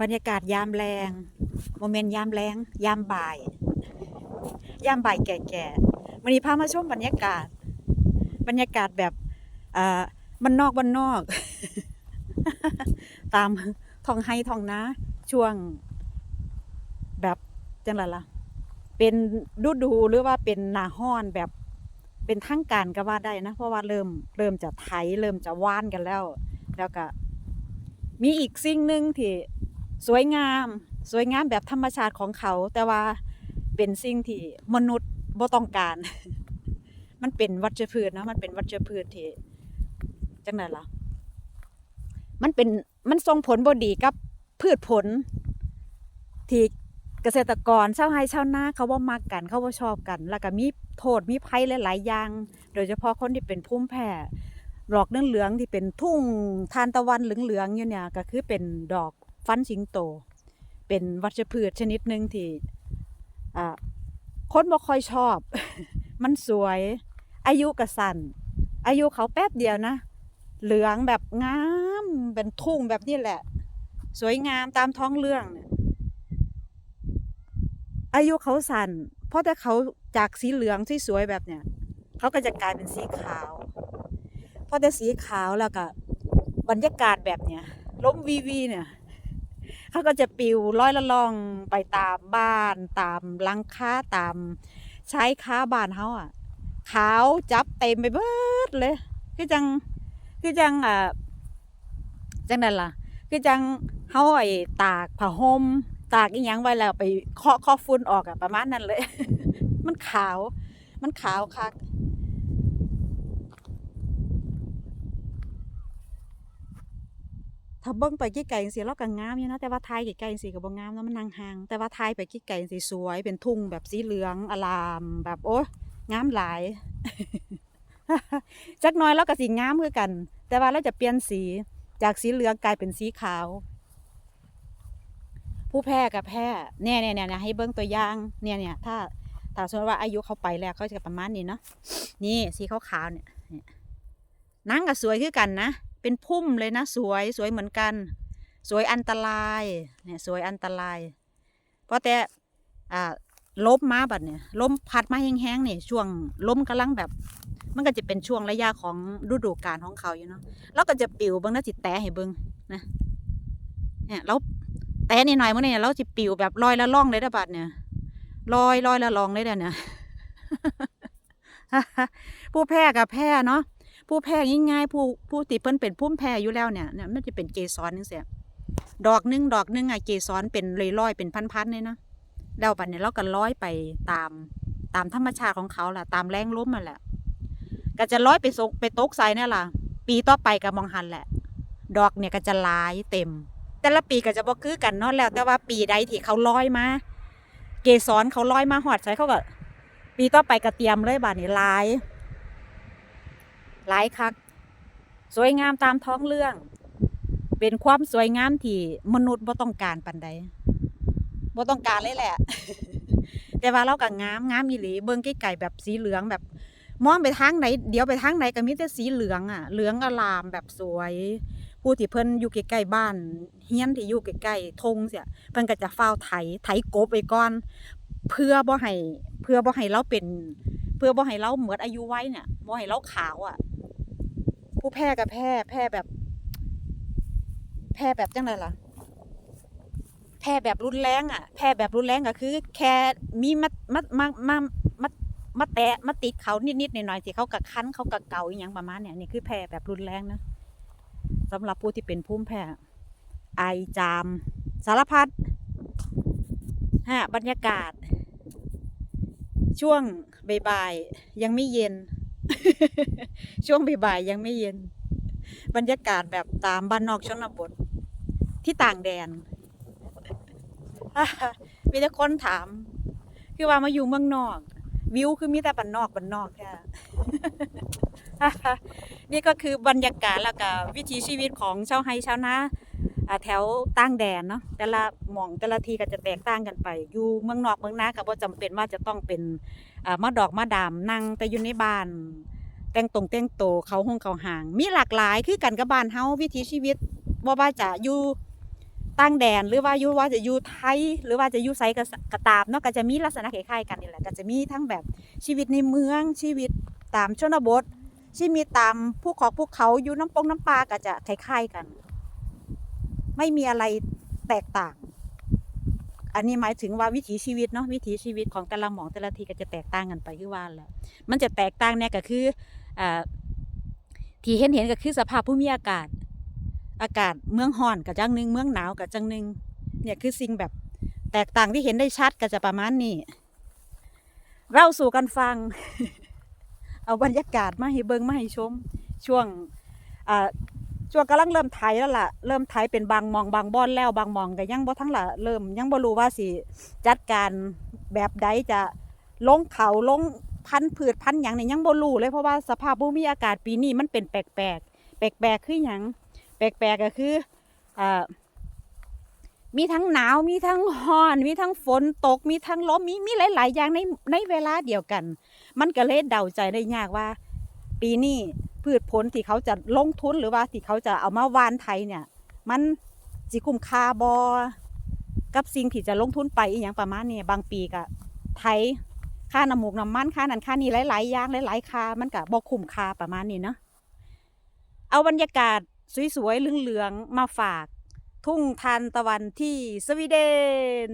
บรรยากาศยามแรงโมเมนต์ยามแรงยามบ่าย ยามบ่ายแก่ๆวันนี้พามาชมบรรยากาศ บรรยากาศแบบอ่ามันนอกบ้านนอก ตามทองไห้ท้องนาช่วง แบบจังไรล่ะ เป็นฤดูหรือว่าเป็นนาห้อนแบบ เป็นทั้งการก็ว่าได้นะ เพราะว่าเริ่มเริ่มจะไถเริ่มจะว่านกันแล้ว แล้วก็ มีอีกสิ่งหนึ่งที่สวยงาม สวยงามแบบธรรมชาติของเขา แต่ว่าเป็นสิ่งที่มนุษย์บ่ต้องการ มันเป็นวัชพืชนะมันเป็นวัชพืชที่จังไดล่ะมันเป็นมันส่งผลบ่ดีกับพืชผลที่ เกษตรกรชาวไร่ชาวนาเขาบ่มักกันเขาบ่ชอบกัน แล้วก็มีโทษมีภัยหลายๆอย่าง โดยเฉพาะคนที่เป็นภูมิแพ้ดอกเหลืองๆที่เป็นทุ่งทานตะวันเหลืองๆอยู่เนี่ยก็คือเป็นดอกฟันสิงโต เป็นวัชพืชชนิดหนึ่งที่คนบ่ค่อยชอบ มันสวย อายุกระสันอายุเขาแป๊บเดียวนะ เหลืองแบบงามเป็นทุ่งแบบนี้แหละ สวยงามตามท้องเรื่องเนี่ย อายุเขาสั้นเพราะแต่เขาจากสีเหลืองสวยๆแบบเนี้ยเขาก็จะกลายเป็นสีขาวเพราะแต่สีขาวแล้วก็บรรยากาศแบบเนี้ยล้มวีวีเนี่ยเขาก็จะปิวร้อยละล่องไปตามบ้าน ตามลังค้าตามใชายคาบ้านเขาอะขาวจับเต็มไปเบิดเลยคือจังคือจังอ่าจังนั่นล่ะคือจังเฮาไอ้ตากผ้าห่ม ตากอีหยังไว้แล้วไปเคาะเคาะฝุ่นออกอะประมาณนั้นเลย มันขาว มันขาวคักถ้าเบิ่งไปกลๆจังซี่เราก็งามอยู่นะแต่ว่าถ่ายกลๆจังซี่ก็บ่งามเนาะมันห่างแต่ว่าถ่ายไปกลๆจังซี่สวย เป็นทุ่งแบบสีเหลืองอลาม แบบโอ้งามหลายจักน่อยเราก็สิงามคือกัน แต่ว่าเราจะเปลี่ยนสีจากสีเหลืองกลายเป็นสีขาว ผู้แพ้กับแพ้เนี่ยเนี่ยเนี่ยให้เบิ้งตัวอย่างเนี่ยเนี่ยถ้าถ้าสมมติว่าอายุเขาไปแล้วเขาจะประมาณนี้เนาะนี่สีขาวๆเนี่ยนี่งก็สวยคือกันนะ เป็นพุ่มเลยนะ สวยสวยเหมือนกัน สวยอันตรายเนี่ยสวยอันตราย เพราะแต่อ่าลมมาบัดเนี่ยลมพัดมาแห้งๆเนี่ยช่วงลมกำลังแบบ มันก็จะเป็นช่วงระยะของฤดูกาลของเขาอยู่เนาะแล้วก็จะปิวเบิ้งนะจิแตะให้เบิ้งนะเนี่ยแล้ว แตะนิดหน่อยเมื่อนี้เราจิปิวแบบลอยละล่องเลยนะบัดเนี่ยลอยลอยละล่องเลยเด้อเนี่ยผู้แพ้กับแพ้เนาะผู้แพ้ง่ายๆผู้ผู้ติเพิ่นเป็นพุ่มแพ้อยู่แล้วเนี่ยเนี่ยมันจะเป็นเกสรนึงเสียดอกหนึงดอกหนึงอะเกสรเป็นลอยเป็นพันๆเลยนะแล้วบัดเนี่ยเราก็ร้อยไปตามตามธรรมชาติของเขาแหละตามแรงลมมันแหละก็จะร้อยไปสกไปตกใส่เนี่ยล่ะปีต่อไปก็มองหันแหละ ดอกเนี่ยก็จะลายเต็ม แต่ละปีก็จะบ่คือกันเนาะแล้ว แต่ว่าปีใดที่เขาลอยมาเกสรเขาลอยมาหอดใส่เขาก็ปีต่อไปก็เตรียมเลยบาดนี้ลายหลายคัก สวยงามตามท้องเรื่อง เป็นความสวยงามที่มนุษย์บ่ต้องการปันใดบ่ต้องการเลยแหละ แต่ว่าเราก็งามงามอีหลีเบิ่งไกลๆแบบสีเหลืองแบบ มองไปทางไหน เดี๋ยวไปทางไหนก็มีแต่สีเหลืองอะ เหลืองอลามแบบสวย ผู้ที่เพิ่นอยู่ใกล้ๆบ้านเฮียนที่อยู่ใกล้ๆธงเสียเพิ่นก็จะเฝ้าไถไถกบไว้ก่อน เพื่อบ่ให้เพื่อบ่ให้เราเป็น เพื่อบ่ให้เราหมดอายุไว้เนี่ยบ่ให้เราขาวอะ ผู้แพ้กับแพ้แพ้แบบ แพ้แบบจังไดล่ะ แพ้แบบรุนแรงอะ แพ้แบบรุนแรงก็คือ แค่มีมามามามามามาแตะมาติดเขานิดๆหน่อยๆที่เขากะคั้นเขากะเกาอหย่างประมาณเนี้ยนี่คือแพ้แบบรุนแรงนะ สำหรับผู้ที่เป็นภูมิแพ้ ไอจาม สารพัดฮะบรรยากาศ ช่วงบ่ายๆยังไม่เย็น ช่วงบ่ายๆยังไม่เย็น บรรยากาศแบบตามบ้านนอกชนบท ที่ต่างแดนมีแต่คนถาม คือว่ามาอยู่เมืองนอก วิวคือมีแต่บันนอกบันนอกแค่ นี่ก็คือบรรยากาศแล้วก็วิถีชีวิตของชาวไฮชาวนาแถวต่างแดนเนาะแต่ละหม่องแต่ละทีก็จะแตกต่างกันไป อยู่เมืองนอกเมืองนาก็บ่จำเป็นว่าจะต้องเป็นมาดอกมาดามนั่งแต่อยู่ในบ้านแต่งตรงแต่งโตเขาห้องเขาห่าง มีหลากหลายคือกันกับบ้านเฮาวิถีชีวิตบ่ว่าจะอยู่ต่างแดนหรือว่าอยู่ว่าจะอยู่ไทย หรือว่าจะอยู่ไสก็สก็ตามเนาะก็จะมีลักษณะคล้ายๆกันนี่แหละก็จะมีทั้งแบบชีวิตในเมืองชีวิตตามชนบท ชีวิตตามภูเขาภูเขาอยู่น้ำปงน้ำปลาก็จะคล้ายๆกัน ไม่มีอะไรแตกต่าง อันนี้หมายถึงว่าวิถีชีวิตเนาะวิถีชีวิตของแต่ละหมองแต่ละทีก็จะแตกต่างกันไปคือว่าแหละมันจะแตกต่างเนี่ยก็คืออ่าที่เห็นเห็นก็คือสภาพภูมิอากาศ อากาศเมืองฮ้อนกับจังหนึ่งเมืองหนาวกับจังหนึ่งเนี่ยคือสิ่งแบบแตกต่างที่เห็นได้ชัดก็จะประมาณนี้ เราสู่กันฟัง เอาบรรยากาศมาให้เบิงมาให้ชม ช่วงอ่าช่วงกำลังเริ่มไถแล้วล่ะเริ่มไถเป็นบางมองบางบอนแล้วบางมองก็ยังบ่ทั้งล่ะเริ่มยังบ่รู้ว่าสิจัดการแบบใดจะลงเขาลงพันธุ์พืชพันธุ์หยังเนี่ยยังบ่รู้เลยเพราะว่าสภาพภูมิอากาศปีนี้มันเป็นแปลกๆแปลกๆคือหยังแปลกๆก็คืออ่ามีทั้งหนาวมีทั้งร้อน มีทั้งฝนตก มีทั้งลมมีมีหลาย ๆ อย่างในในเวลาเดียวกัน มันก็เลยเดาใจได้ยากว่า ปีนี้พืชผลที่เขาจะลงทุนหรือว่าที่เขาจะเอามาวานไทยเนี่ย มันสิคุ้มค่าบอกับสิ่งที่จะลงทุนไปอหย่างประมาณนี้บางปีก็ไทยค่าน้ำมูกน้ำมันค่านั้นค่านี้หลายๆอย่างหลายๆค่ามันก็บ่คุ้มค่าประมาณนี้เนาะเอาบรรยากาศสวยๆเหลืองๆมาฝากทุ่งทานตะวันที่สวีเดน